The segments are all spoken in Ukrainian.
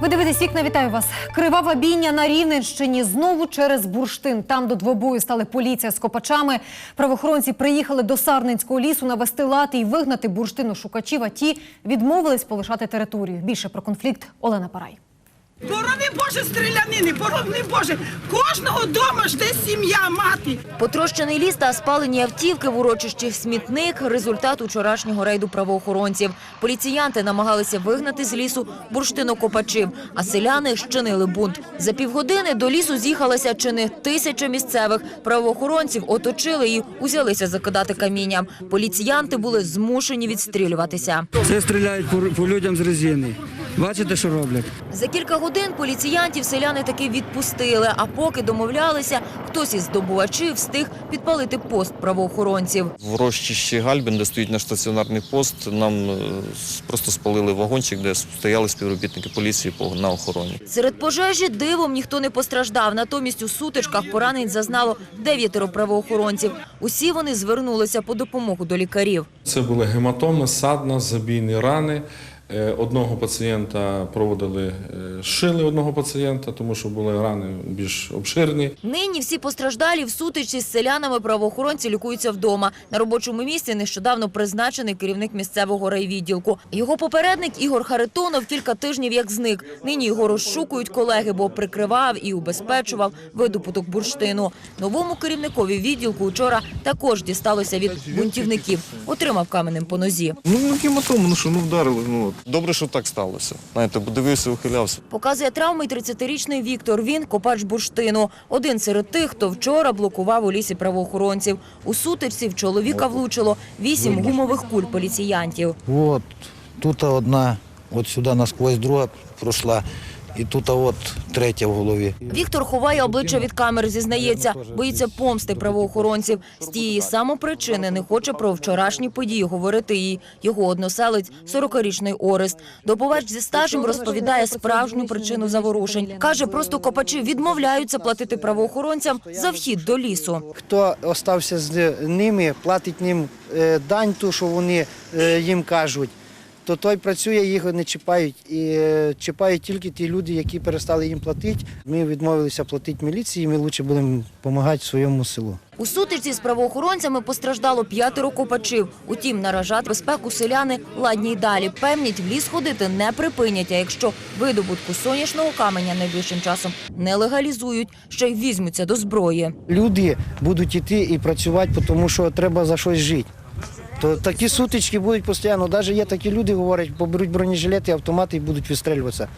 Ви дивитесь вікна, вітаю вас. Кривава бійня на Рівненщині знову через бурштин. Там до двобою стали поліція з копачами. Правоохоронці приїхали до Сарненського лісу навести лад і вигнати бурштину шукачів. а ті відмовились полишати територію. Більше про конфлікт Олена Парай. Боже стрілянини, борони Боже. Кожного дома жде сім'я, мати. Потрощений ліс та спалені автівки в урочищі смітник – результат учорашнього рейду правоохоронців. Поліціянти намагалися вигнати з лісу бурштинокопачів, а селяни щинили бунт. За півгодини до лісу з'їхалася чи не тисяча місцевих. Правоохоронців оточили і узялися закидати камінням. Поліціянти були змушені відстрілюватися. Це стріляють по людям з резини. Бачите, що роблять? За кілька годин поліціянтів селяни таки відпустили, а поки домовлялися, хтось із здобувачів встиг підпалити пост правоохоронців. В розчищі Гальбін, де стоїть наш стаціонарний пост, нам е, просто спалили вагончик, де стояли співробітники поліції по- на охороні. Серед пожежі дивом ніхто не постраждав. Натомість у сутичках поранень зазнало дев'ятеро правоохоронців. Усі вони звернулися по допомогу до лікарів. Це були гематоми, садна, забійні рани. Е, Одного пацієнта проводили, е, шили одного пацієнта, тому що були рани більш обширні. Нині всі постраждалі в сутичці з селянами правоохоронці лікуються вдома. На робочому місці нещодавно призначений керівник місцевого райвідділку. Його попередник Ігор Харитонов кілька тижнів як зник. Нині його розшукують колеги, бо прикривав і убезпечував видобуток бурштину. Новому керівникові відділку вчора також дісталося від бунтівників. Отримав каменем по нозі. Ну, ну гематому, ну що, ну вдарили. Ну. Добре, що так сталося. Знаєте, бо дивився, ухилявся. Показує травми й 30-річний Віктор. Він копач бурштину. Один серед тих, хто вчора блокував у лісі правоохоронців. У сутичці в чоловіка влучило вісім гумових куль поліціянтів. От тут одна, от сюди насквозь друга пройшла, і тут а от третя в голові. Віктор ховає обличчя від камер, зізнається, боїться помсти правоохоронців. З тієї самопричини не хоче про вчорашні події говорити і його односелець, 40-річний Орест. Доповач зі стажем розповідає справжню причину заворушень. Каже, просто копачі відмовляються платити правоохоронцям за вхід до лісу. хто остався з ними, платить ним е, дань, ту, що вони е, їм кажуть, то той працює, їх не чіпають. І е, чіпають тільки ті люди, які перестали їм платити. Ми відмовилися платити міліції, ми краще будемо допомагати своєму селу. У сутичці з правоохоронцями постраждало п'ятеро копачів. Утім, наражати безпеку селяни ладні й далі. Певнять, в ліс ходити не припинять, а якщо видобутку сонячного каменя найближчим часом не легалізують, ще й візьмуться до зброї. Люди будуть йти і працювати, тому що треба за щось жити. То такі сутички будуть постійно. Навіть є такі люди, говорять, поберуть бронежилети, автомати і будуть відстрілюватися.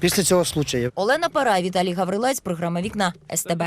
Після цього случаю. Олена Парай, Віталій Гаврилець, програма Вікна СТБ.